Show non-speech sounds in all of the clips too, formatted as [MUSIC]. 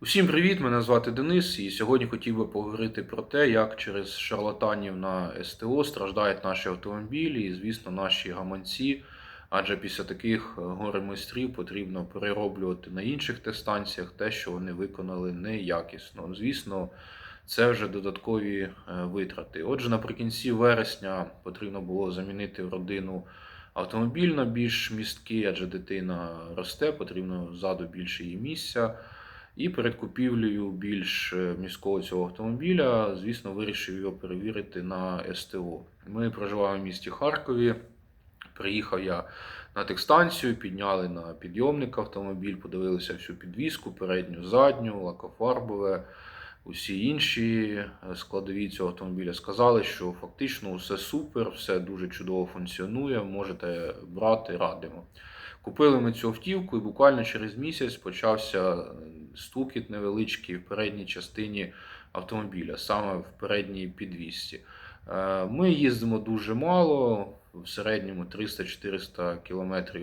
Усім привіт! Мене звати Денис, і сьогодні хотів би поговорити про те, як через шарлатанів на СТО страждають наші автомобілі і, звісно, наші гаманці. Адже після таких горе майстрів потрібно перероблювати на інших техстанціях те, що вони виконали неякісно. Звісно, це вже додаткові е, витрати. Отже, наприкінці вересня потрібно було замінити в родину автомобіль на більш місткий, адже дитина росте, потрібно ззаду більше її місця. І перед купівлею більш е, міського цього автомобіля, звісно, вирішив його перевірити на СТО. Ми проживаємо в місті Харкові. Приїхав я на техстанцію, підняли на підйомник автомобіль, подивилися всю підвіску, передню, задню, лакофарбове, усі інші е, складові цього автомобіля. Сказали, що фактично все супер, все дуже чудово функціонує, можете брати, радимо. Купили ми цю автівку, і буквально через місяць почався е, стукіт невеличкий в передній частині автомобіля, саме в передній підвісці. Е, Ми їздимо дуже мало, в середньому 300-400 км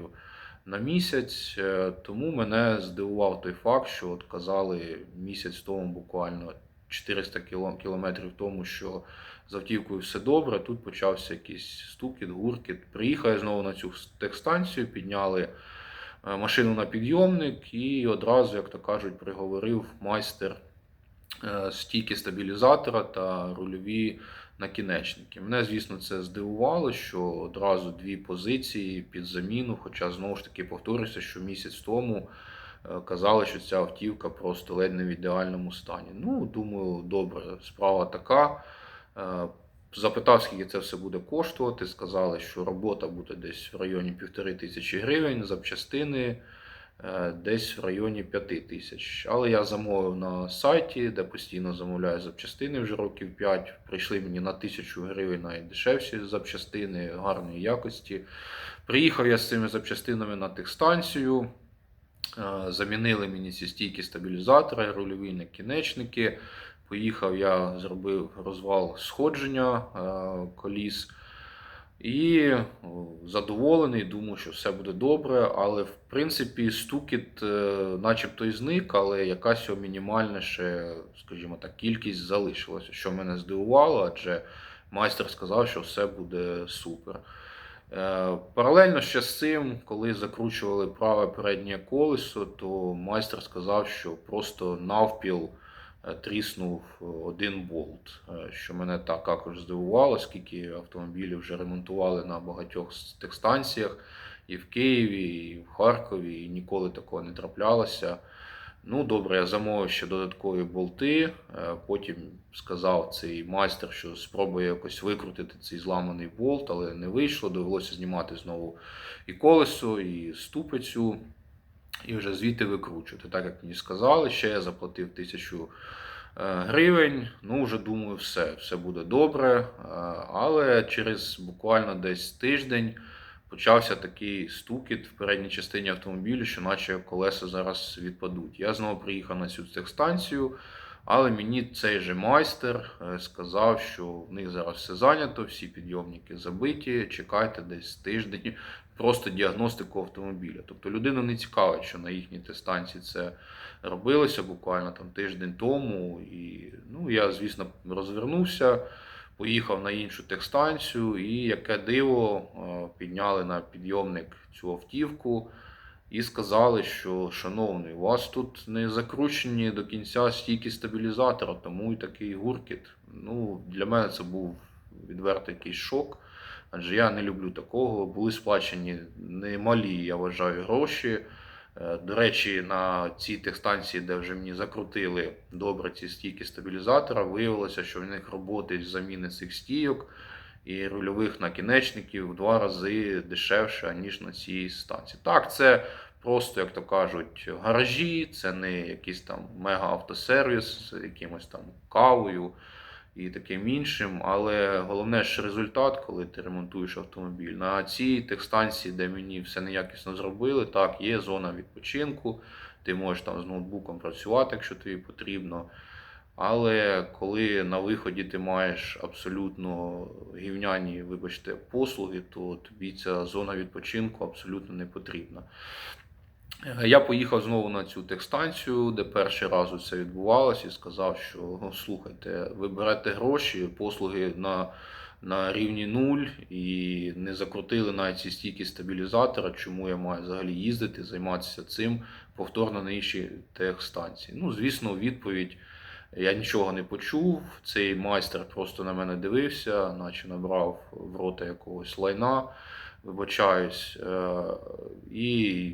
на місяць. е, Тому мене здивував той факт, що от казали місяць тому буквально 400 кілометрів тому, що з автівкою все добре. Тут почався якийсь стукіт, гуркіт. Приїхав знову на цю техстанцію, підняли е, машину на підйомник і одразу, як то кажуть, приговорив майстер е, стійки стабілізатора та рульові накінечники. Мене, звісно, це здивувало, що одразу дві позиції під заміну, хоча знову ж таки повторюся, що місяць тому е, казали, що ця автівка просто ледь не в ідеальному стані. Ну, думаю, добре, справа така. Е, Запитав, скільки це все буде коштувати. Сказали, що робота буде десь в районі півтори тисячі гривень, запчастини десь в районі п'яти тисяч. Але я замовив на сайті, де постійно замовляю запчастини вже років 5. Прийшли мені на тисячу гривень навіть дешевші запчастини гарної якості. Приїхав я з цими запчастинами на техстанцію. Е, Замінили мені ці стійки стабілізатора, рульові накінечники. Поїхав я, зробив розвал сходження е, коліс. І задоволений, думаю, що все буде добре. Але в принципі стукіт, е, начебто і зник, але якась його мінімальна ще, скажімо так, кількість залишилася, що мене здивувало, адже майстер сказав, що все буде супер. Е, Паралельно ще з цим, коли закручували праве переднє колесо, то майстер сказав, що просто навпіл е, тріснув один болт, е, що мене так також здивувало, скільки автомобілів вже ремонтували на багатьох з тих станціях і в Києві, і в Харкові, і ніколи такого не траплялося. Ну, добре, я замовив ще додаткові болти. е, Потім сказав цей майстер, що спробує якось викрутити цей зламаний болт, але не вийшло. Довелося знімати знову і колесо, і ступицю, і вже звідти викручувати. Так як мені сказали, ще я заплатив тисячу е, гривень. Ну, вже думаю, все, все буде добре. Е, Але через буквально десь тиждень почався такий стукіт в передній частині автомобілю, що наче колеса зараз відпадуть. Я знову приїхав на цю техстанцію, але мені цей же майстер е, сказав, що в них зараз все зайнято, всі підйомники забиті, чекайте десь тиждень, просто діагностику автомобіля. Тобто людина не цікавить, що на їхній тестанції це робилося буквально там тиждень тому. І ну, я, звісно, розвернувся поїхав на іншу техстанцію, і яке диво, е, підняли на підйомник цю автівку і сказали, що, шановний, у вас тут не закручені до кінця стійки стабілізатора, тому і такий гуркіт. Ну, для мене це був відвертий якийсь шок. Адже я не люблю такого. Були сплачені немалі, я вважаю, гроші. Е, До речі, на цій техстанції, де вже мені закрутили добре ці стійки стабілізатора, виявилося, що в них роботи з заміни цих стійок і рульових накінечників в два рази дешевше, ніж на цій станції. Так, це просто, як то кажуть, гаражі, це не якийсь там мега-автосервіс з якимось там кавою і таким іншим. Але головне ж результат, коли ти ремонтуєш автомобіль. На цій техстанції, де мені все неякісно зробили, так, є зона відпочинку. Ти можеш там з ноутбуком працювати, якщо тобі потрібно. Але коли на виході ти маєш абсолютно гівняні, вибачте, послуги, то тобі ця зона відпочинку абсолютно не потрібна. Е, Я поїхав знову на цю техстанцію, де перший раз це відбувалося, і сказав, що «Ну, слухайте, ви берете гроші, послуги на, на рівні нуль і не закрутили навіть ці стійки стабілізатора. Чому я маю взагалі їздити, займатися цим повторно на іншій техстанції? Ну, звісно, відповідь. Я нічого не почув. Цей майстер просто на мене дивився, наче набрав в рота якогось лайна, вибачаюсь. Е, І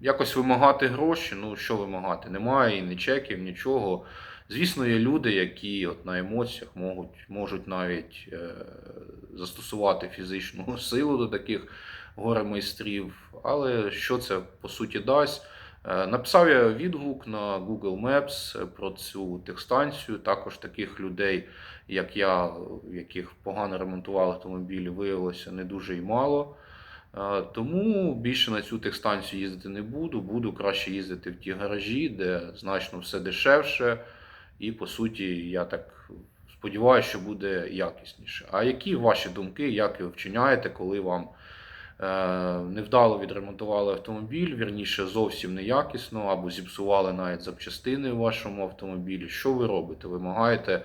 якось вимагати гроші. Ну, що вимагати? Немає і ні чеків, нічого. Звісно, є люди, які от на емоціях можуть, можуть навіть е, застосувати фізичну [LAUGHS] силу до таких горе-майстрів. Але що це по суті дасть? Е, Написав я відгук на Google Maps про цю техстанцію. Також таких людей, як я, яких погано ремонтували автомобілі, виявилося не дуже і мало. Е, Тому більше на цю техстанцію їздити не буду. Буду краще їздити в ті гаражі, де значно все дешевше. І по суті, я так сподіваюся, що буде якісніше. А які ваші думки, як ви вчиняєте, коли вам невдало відремонтували автомобіль, вірніше зовсім неякісно, або зіпсували навіть запчастини в вашому автомобілі? Що ви робите? Вимагаєте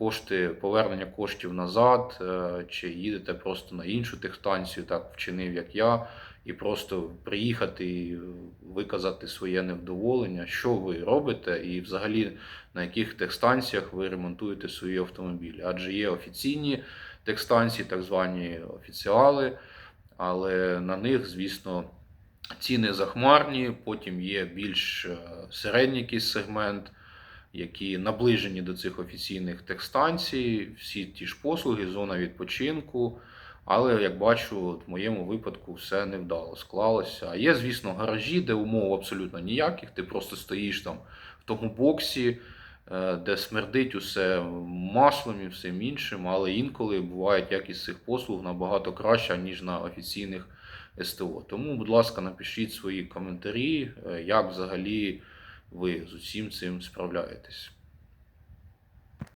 кошти, повернення коштів назад, е, чи їдете просто на іншу техстанцію, так вчинив, як я, і просто приїхати і виказати своє невдоволення, що ви робите, і взагалі на яких техстанціях ви ремонтуєте свої автомобілі? Адже є офіційні техстанції, так звані офіціали, але на них, звісно, ціни захмарні. Потім є більш е, середній якийсь сегмент, які наближені до цих офіційних техстанцій, всі ті ж послуги, зона відпочинку. Але як бачу, в моєму випадку все невдало склалося. А є, звісно, гаражі, де умов абсолютно ніяких. Ти просто стоїш там в тому боксі, де смердить усе маслом і всім іншим, але інколи буває якість цих послуг набагато краща, ніж на офіційних СТО. Тому, будь ласка, напишіть свої коментарі, е, як взагалі ви з усім цим справляєтесь.